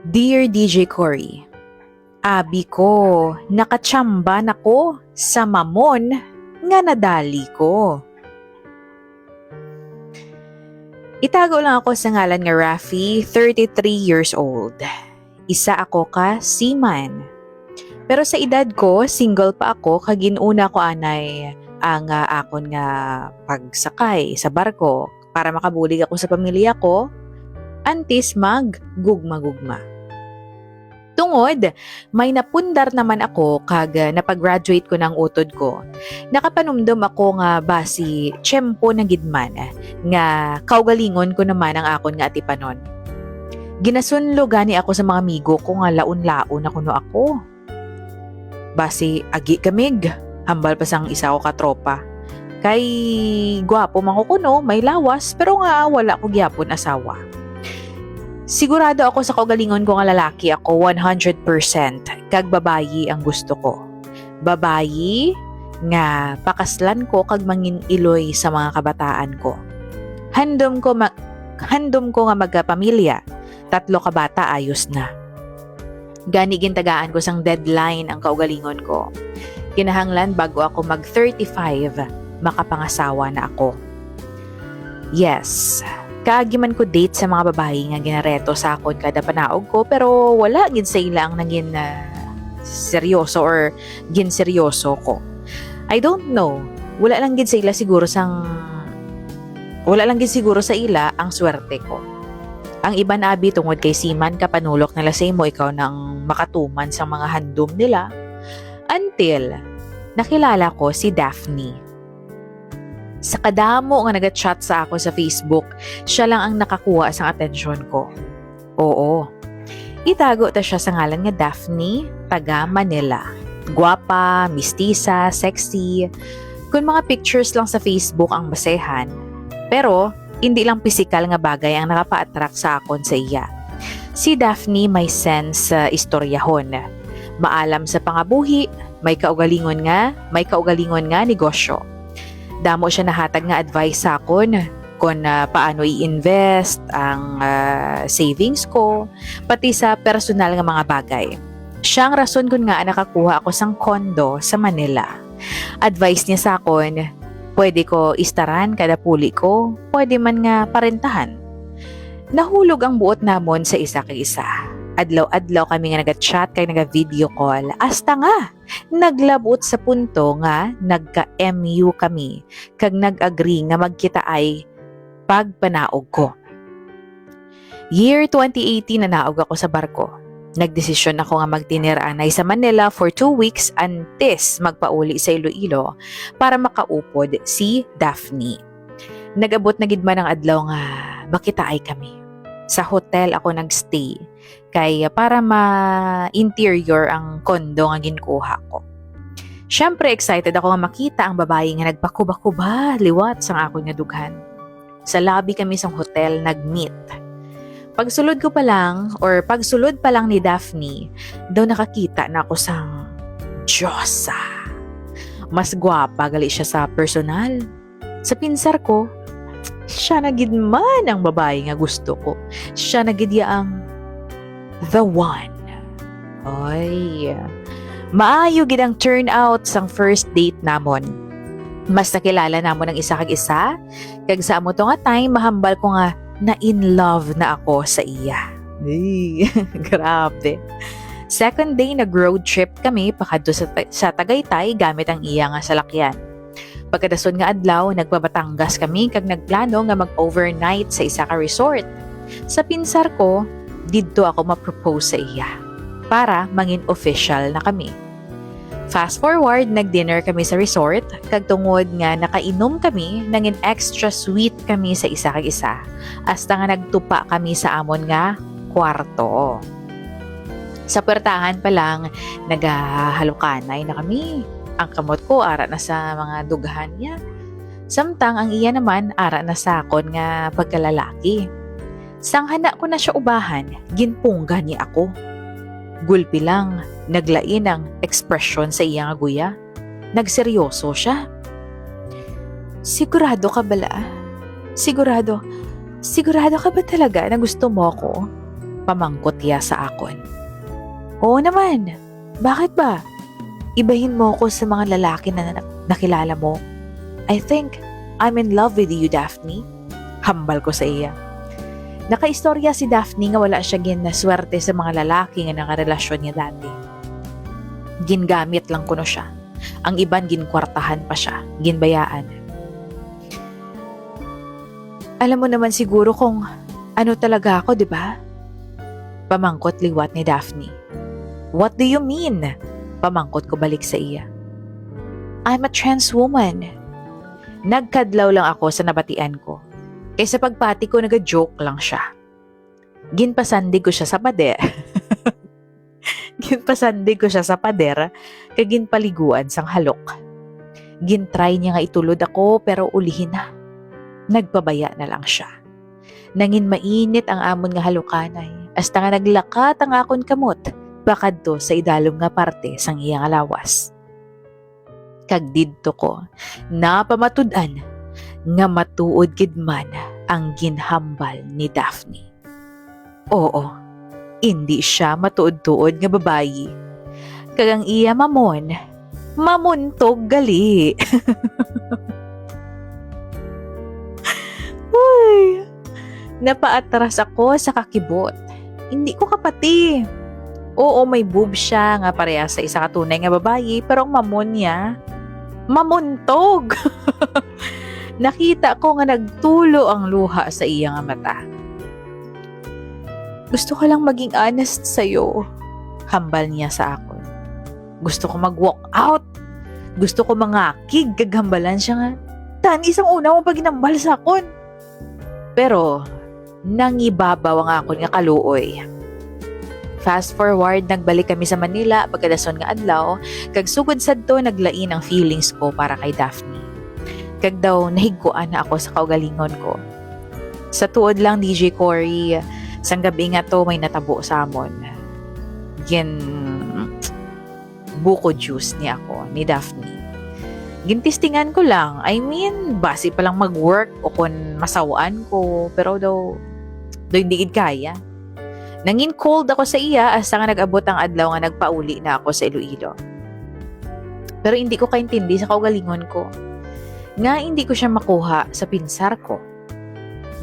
Dear DJ Cory, Abi ko, nakatsamba na ko sa mamon nga nadali ko. Itago lang ako sa ngalan nga Rafi, 33 years old. Isa ako ka seaman. Pero sa edad ko, single pa ako, kaginuna ko anay ang ah, akon nga pagsakay sa barko para makabulig ako sa pamilya ko antis mag gugma-gugma. Tungod, may napundar naman ako kag napag-graduate ko ng utod ko. Nakapanumdum ako nga basi tiyempo na gidman nga kaugalingon ko naman ang akon nga atipanon. Ginasunlo gani ako sa mga amigo ko nga laon-laon ako no ako. Basi agi kamig, hambal pa sang isa ko katropa. Kay gwapo man ko kuno, may lawas, pero nga wala ko gyapon asawa. Sigurado ako sa kagalingon ko nga lalaki ako 100% kag babayi ang gusto ko. Babayi nga pakaslan ko kag mangin iloy sa mga kabataan ko. Handom ko ma- handom ko nga magkapamilya. Tatlo ka bata ayos na. Gani gintagaan ko sang deadline ang kaugalingon ko. Kinahanglan bago ako mag 35 makapangasawa na ako. Yes, Kaagiman ko date sa mga babae nga ginareto sa akon kada panaog ko pero wala gid sa ila ang naging uh, seryoso or gin seryoso ko. I don't know. Wala lang gid sa ila siguro sang wala lang gid siguro sa ila ang swerte ko. Ang iba na abi tungod kay Siman kapanulok nila sa imo ikaw nang makatuman sa mga handom nila until nakilala ko si Daphne sa kadamo nga nag-chat sa ako sa Facebook, siya lang ang nakakuha sa atensyon ko. Oo. Itago ta siya sa ngalan nga Daphne, taga Manila. Guwapa, mistisa, sexy. Kung mga pictures lang sa Facebook ang basehan. Pero, hindi lang pisikal nga bagay ang nakapa-attract sa akon sa iya. Si Daphne may sense sa uh, istoryahon. Maalam sa pangabuhi, may kaugalingon nga, may kaugalingon nga negosyo Damo siya nahatag nga advice sa akon kung uh, paano i-invest ang uh, savings ko, pati sa personal nga mga bagay. Siya ang rason kung nga nakakuha ako sang kondo sa Manila. Advice niya sa akon, pwede ko istaran kada puli ko, pwede man nga parentahan. Nahulog ang buot namon sa isa kay isa adlaw-adlaw kami nga naga-chat kay naga-video call. Hasta nga, naglabot sa punto nga nagka-MU kami kag nag-agree nga magkita ay pagpanaog ko. Year 2018 na naog ako sa barko. Nagdesisyon ako nga magtiniranay sa Manila for two weeks antes magpauli sa Iloilo para makaupod si Daphne. Nagabot na gid man ang adlaw nga bakita ay kami. Sa hotel ako nagstay kay para ma-interior ang kondo nga ginkuha ko. Siyempre excited ako nga makita ang babae nga nagpakuba-kuba liwat sang ako nga dughan. Sa lobby kami sa hotel nag-meet. Pagsulod ko pa lang or pagsulod pa lang ni Daphne, daw nakakita na ako sang Diyosa. Mas gwapa gali siya sa personal. Sa pinsar ko, siya na gid man ang babae nga gusto ko. Siya na gid ang the one. Oy. Maayo gid ang turnout sang first date namon. Mas nakilala namon ang isa kag isa, kag sa amo to nga time mahambal ko nga na in love na ako sa iya. Ay, grabe. Second day, nag-road trip kami pakadto sa, sa Tagaytay gamit ang iya nga salakyan. Pagkadason nga adlaw, nagbabatangas kami kag nagplano nga mag-overnight sa isa ka resort. Sa pinsar ko, didto ako ma-propose sa iya para mangin official na kami. Fast forward, nag-dinner kami sa resort, kag tungod nga nakainom kami, nangin extra sweet kami sa isa kag isa. Hasta nga nagtupa kami sa amon nga kwarto. Sa puertahan pa lang, nagahalukanay na kami. Ang kamot ko, ara na sa mga dughan niya. Samtang ang iya naman, ara na sa akon nga pagkalalaki. Sanghana ko na siya ubahan, ginpungga ni ako. Gulpi lang, naglain ang ekspresyon sa iyang aguya. Nagseryoso siya. Sigurado ka bala? Sigurado, sigurado ka ba talaga na gusto mo ako? Pamangkot niya sa akon. Oo naman. Bakit ba? Ibahin mo ako sa mga lalaki na na- nakilala mo. I think I'm in love with you, Daphne. Hambal ko sa iya. Nakaistorya si Daphne nga wala siya gin na swerte sa mga lalaki nga nakarelasyon niya dati. Gingamit lang kuno siya. Ang iban ginkwartahan pa siya, ginbayaan. Alam mo naman siguro kung ano talaga ako, di ba? Pamangkot liwat ni Daphne. What do you mean? Pamangkot ko balik sa iya. I'm a trans woman. Nagkadlaw lang ako sa nabatian ko. Kaysa pagpati ko, naga-joke lang siya. Ginpasandig ko siya sa pader. Ginpasandig ko siya sa pader, kay ginpaliguan sang halok. Gintry niya nga itulod ako, pero ulihin na. Nagpabaya na lang siya. Nangin mainit ang amon nga halukanay, hasta nga naglakat ang akon kamot, bakad to sa idalom nga parte sang iyang alawas. Kag didto ko, napamatudan nga matuod gid man ang ginhambal ni Daphne. Oo, hindi siya matuod-tuod nga babayi. Kagang iya mamon, mamuntog gali. Uy, napaatras ako sa kakibot. Hindi ko kapati. Oo, may boob siya nga pareha sa isa katunay nga babayi, pero ang mamon niya, mamuntog. Nakita ko nga nagtulo ang luha sa iya nga mata. Gusto ko lang maging honest sa'yo. Hambal niya sa akin. Gusto ko mag-walk out. Gusto ko mangakig. Gaghambalan siya nga. Tan, isang una mo pag ginambal sa akon. Pero, nangibabaw ang akon nga kaluoy. Fast forward, nagbalik kami sa Manila pagkadason nga adlaw, kag sugod sad to naglain ang feelings ko para kay Daphne. Kag daw nahigkuan na ako sa kaugalingon ko. Sa tuod lang DJ Cory, sang gabi nga to may natabo sa amon. Gin buko juice ni ako, ni Daphne. Gintistingan ko lang. I mean, basi pa lang mag-work o kung masawaan ko. Pero daw, daw hindi kaya. Nangin cold ako sa iya asa nga nag-abot ang adlaw nga nagpauli na ako sa Iloilo. Pero hindi ko kaintindi sa kaugalingon ko. Nga hindi ko siya makuha sa pinsar ko.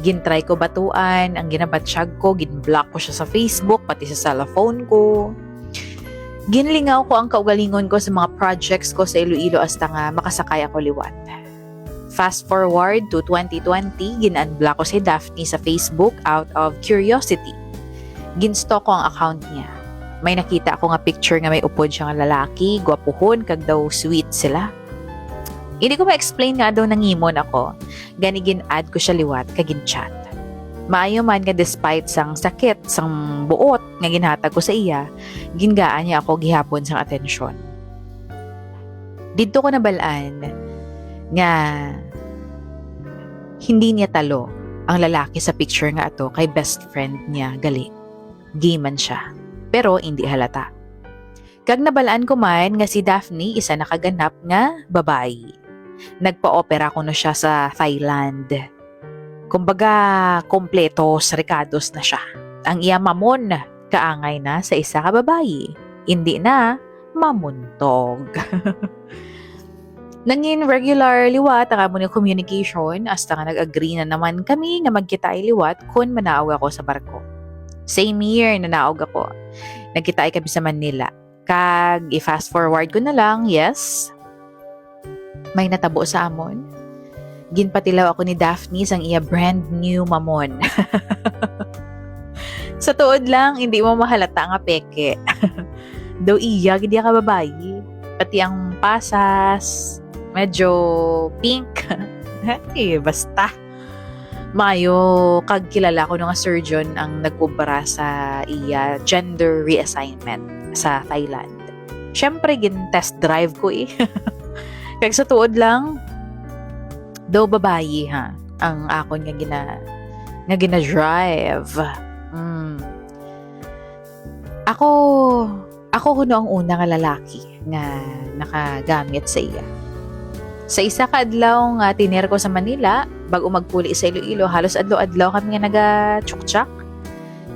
Gintry ko batuan, ang ginabatsyag ko, ginblock ko siya sa Facebook, pati sa cellphone ko. Ginlingaw ko ang kaugalingon ko sa mga projects ko sa Iloilo hasta nga makasakay ako liwat. Fast forward to 2020, gin-unblock ko si Daphne sa Facebook out of curiosity. Ginstock ko ang account niya. May nakita ako nga picture nga may upod siya nga lalaki, gwapuhon, kag daw sweet sila. Hindi ko ma-explain nga daw nangimon ako. Gani gin-add ko siya liwat, kag gin-chat. Maayo man nga despite sang sakit, sang buot nga ginhatag ko sa iya, gingaan niya ako gihapon sang atensyon. Dito ko nabalaan nga hindi niya talo ang lalaki sa picture nga ato kay best friend niya gali. Gay man siya, pero hindi halata. Kag nabalaan ko man nga si Daphne isa nakaganap nga babae. Nagpa-opera ko na siya sa Thailand. Kumbaga, kompleto sa Ricardos na siya. Ang iya mamon, kaangay na sa isa ka babae. Hindi na mamuntog. Nangin regular liwat ang amon communication hasta nga nag-agree na naman kami nga magkita ay liwat kung manaog ako sa barko. Same year na naog ako. Nagkita ay kami sa Manila. Kag i-fast forward ko na lang, yes, may natabo sa amon. Ginpatilaw ako ni Daphne sang iya brand new mamon. sa tuod lang, hindi mo mahalata nga peke. Daw iya, gidi ka babayi. Pati ang pasas, medyo pink. eh, basta. Mayo, kag kilala ko nga surgeon ang nagkumpara sa iya gender reassignment sa Thailand. Siyempre, gin test drive ko eh. Kaya sa tuod lang, daw babayi ha, ang akon nga gina, nga gina-drive. Mm. Ako, ako kuno ang una nga lalaki nga nakagamit sa iya. Sa isa ka adlaw nga tiner ko sa Manila, bago magpuli sa Iloilo, halos adlaw-adlaw kami nga naga-tsuktsak.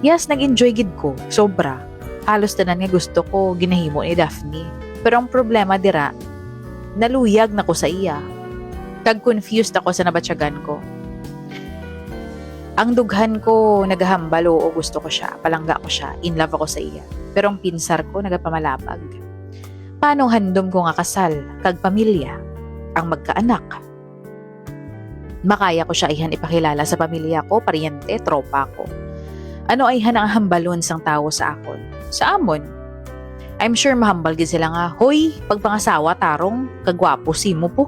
Yes, nag-enjoy gid ko. Sobra. Halos tanan nga gusto ko ginahimo ni Daphne. Pero ang problema dira, naluyag na ko sa iya. Kag confused ako sa nabatsyagan ko. Ang dughan ko nagahambalo o gusto ko siya, palangga ko siya, in love ako sa iya. Pero ang pinsar ko nagapamalabag. Paano handom ko nga kasal, kag pamilya, ang magkaanak? Makaya ko siya ihan ipakilala sa pamilya ko, paryente, tropa ko. Ano ay hanang hambalon sang tao sa akon? Sa amon. I'm sure mahambal gid sila nga, Hoy, pagpangasawa tarong, kagwapo si mo po.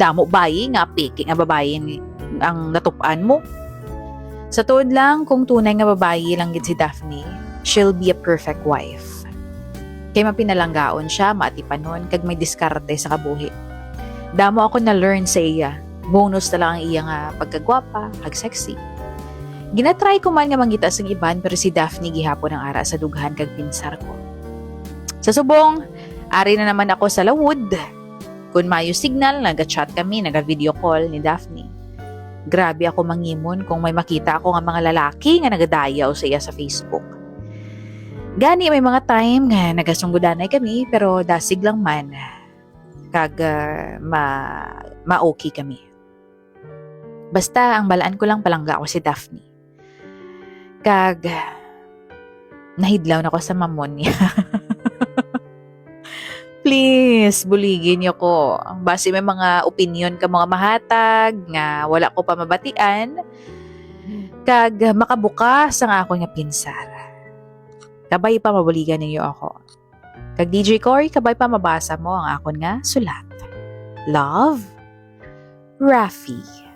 Damo bayi nga piki nga babae ni- ang natupan mo. Sa tuod lang, kung tunay nga babae lang gid si Daphne, she'll be a perfect wife. Kay mapinalanggaon siya, maatipanon, kag may diskarte sa kabuhi. Damo ako na learn sa iya. Bonus na lang ang iya nga pagkagwapa, kag sexy. Ginatry ko man nga mangita sa iban pero si Daphne gihapon ang ara sa dughan kag pinsar ko. Sa subong, ari na naman ako sa lawod. Kung mayo signal, naga-chat kami, naga-video call ni Daphne. Grabe ako mangimon kung may makita ako nga mga lalaki nga nagadayaw sa iya sa Facebook. Gani may mga time nga nagasunggudanay kami pero dasig lang man kag ah, ma ma-okay kami. Basta ang balaan ko lang palangga ako si Daphne. Kag nahidlaw na ako sa mamon niya. Please, buligin niyo ko. Base may mga opinion ka mga mahatag nga wala ko pa mabatian. Kag makabukas ang ako nga pinsar. Kabay pa mabuligan ninyo ako. Kag DJ Cory, kabay pa mabasa mo ang akon nga sulat. Love, Rafi.